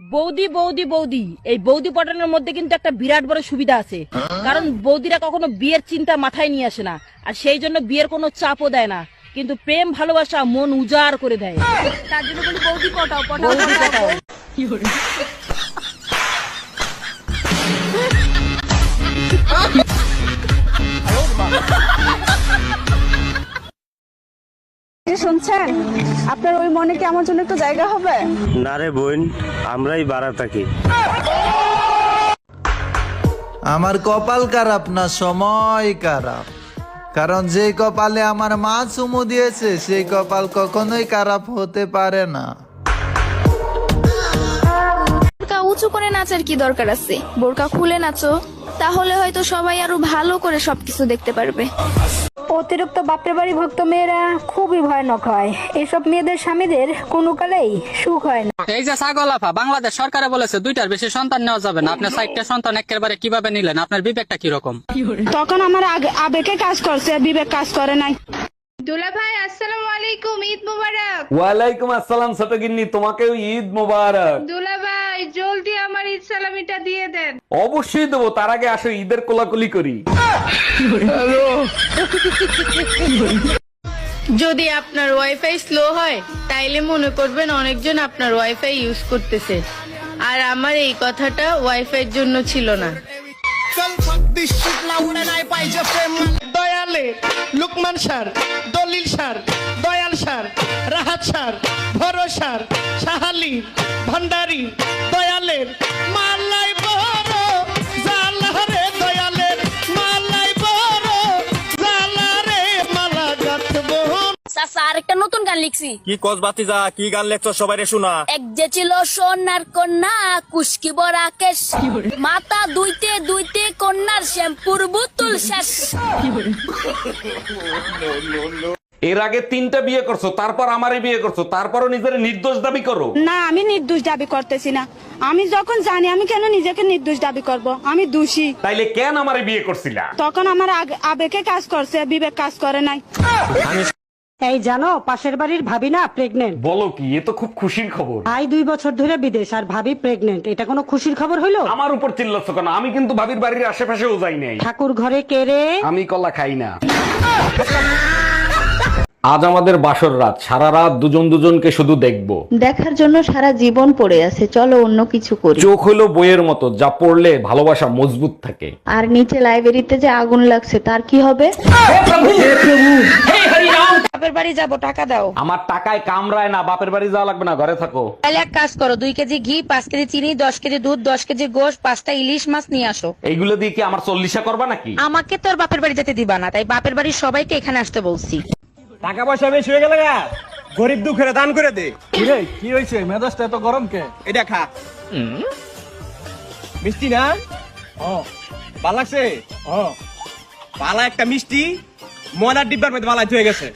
বৌদি বৌদি বৌদি। এই বৌদি পটানোর মধ্যে কিন্তু একটা বিরাট বড় সুবিধা আছে। কারণ বৌদিরা কখনো বিয়ের চিন্তা মাথায় নিয়ে আসে না। আর সেই জন্য বিয়ের কোনো চাপও দেয় না। কিন্তু প্রেম ভালোবাসা মন উজাড় করে দেয়। তার জন্য বলি বৌদি পটাও পটাও। বৌদি পটাও। যে শুনছেন? আপনার ওই মনে কি আমার জন্য একটু জায়গা হবে? না রে বোন আমরাই বাড়া থাকি। আমার কপাল খারাপ না সময় খারাপ। কারণ যে কপালে আমার মা চুমু দিয়েছে সেই কপাল কখনোই খারাপ হতে পারে না। বোরকা উঁচু করে নাচার কি দরকার আছে? বোরকা খুলে নাচো তাহলে হয়তো সবাই আরও ভালো করে সবকিছু দেখতে পারবে। অতিরিক্ত বাপের বাড়ি ভক্ত মেয়েরা খুবই ভয়ানক হয়। এসব মেয়েদের স্বামীদের কোনো কালেই সুখ হয় না। এই যে ছাগল আফা বাংলাদেশ সরকারে বলেছে দুইটার বেশি সন্তান নেওয়া যাবে না। আপনার সাইটটা সন্তান একেবারে কীভাবে নিলেন? আপনার বিবেকটা কীরকম? তখন আমার আগে- আবেগে কাজ করছে বিবেক কাজ করে নাই। দুলা ভাই আসসালামু আলাইকুম ঈদ মুবারক। ওয়ালাইকুম আসসালাম ছোট গিন্নি তোমাকেও ঈদ মোবারক। দুলা জলদি আমার ঈদ সালামিটা দিয়ে দেন। অবশ্যই দেবো তার আগে আসো ঈদের কোলাকুলি করি। যদি আপনার ওয়াইফাই স্লো হয় তাইলে মনে করবেন অনেকজন আপনার ওয়াইফাই ইউজ করতেছে। আর আমার এই কথাটা ওয়াইফাইয়ের জন্য ছিল না। দয়ালে লুকমান সার দলিল সার সার রাহাত সার ভরসার সাহালি ভান্ডারি দয়ালের মালাই বড় জালারে দয়ালের মালাই বড় জালারে মালা গাথবো। চাচা আরেকটা নতুন গান লিখছি। কি কস বাতিজা কি গান লেখছো সবাই শোনা। এক যে ছিল সোনার কন্যা বড়া কেশ দুইতে দুইতে কন্যার শ্যাম্পুর বুতুল শেষ। এর আগে তিনটা বিয়ে করছ তারপর আমারে বিয়ে করছ তারপরও নিজের নির্দোষ দাবি করো? না আমি নির্দোষ দাবি করতেছি না। আমি যখন জানি আমি কেন নিজেকে নির্দোষ দাবি করব? আমি দোষী। তাইলে কেন আমারে বিয়ে করছিলা? তখন আমার আগে- আবেগে কাজ করছে বিবেক কাজ করে নাই। এই জানো পাশের বাড়ির ভাবি না প্রেগনেন্ট বলো কি এ তো খুব খুশির খবর। ভাই দুই বছর ধরে বিদেশ আর ভাবি প্রেগনেন্ট এটা কোনো খুশির খবর হইল? আমার উপর চিল্লাচ্ছ কেন? আমি কিন্তু ভাবির বাড়ির আশেপাশেও যাই নাই। ঠাকুর ঘরে কেড়ে আমি কলা খাই না। আজ আমাদের বাসর রাত। সারা রাত দুজন দুজনকে শুধু দেখব। দেখার জন্য সারা জীবন পড়ে আছে। চলো অন্য কিছু করি। চোখ হলো বইয়ের মতো যা পড়লে ভালোবাসা মজবুত থাকে। আর নিচে লাইব্রেরিতে যে আগুন লাগছে তার কি হবে? বাপের বাড়ি যাব টাকা দাও। আমার টাকায় কামড়ায় না বাপের বাড়ি যাওয়া লাগবে না ঘরে থাকো। তাহলে এক কাজ করো দুই কেজি ঘি পাঁচ কেজি চিনি দশ কেজি দুধ দশ কেজি গোশ পাঁচটা ইলিশ মাছ নিয়ে আসো। এইগুলো দিয়ে কি আমার চল্লিশা করবা নাকি? আমাকে তোর বাপের বাড়ি যেতে দিবা না তাই বাপের বাড়ির সবাইকে এখানে আসতে বলছি। টাকা পয়সা বেশি হয়ে গেলে গা গরিব দুঃখের দান করে দে। কি হয়েছে? মেজাজটা এত গরম কে? এটা খা মিষ্টি না? ও। ভালো লাগছে ও। পালা একটা মিষ্টি ময়লার ডিব্বার মধ্যে পালাই হয়ে গেছে।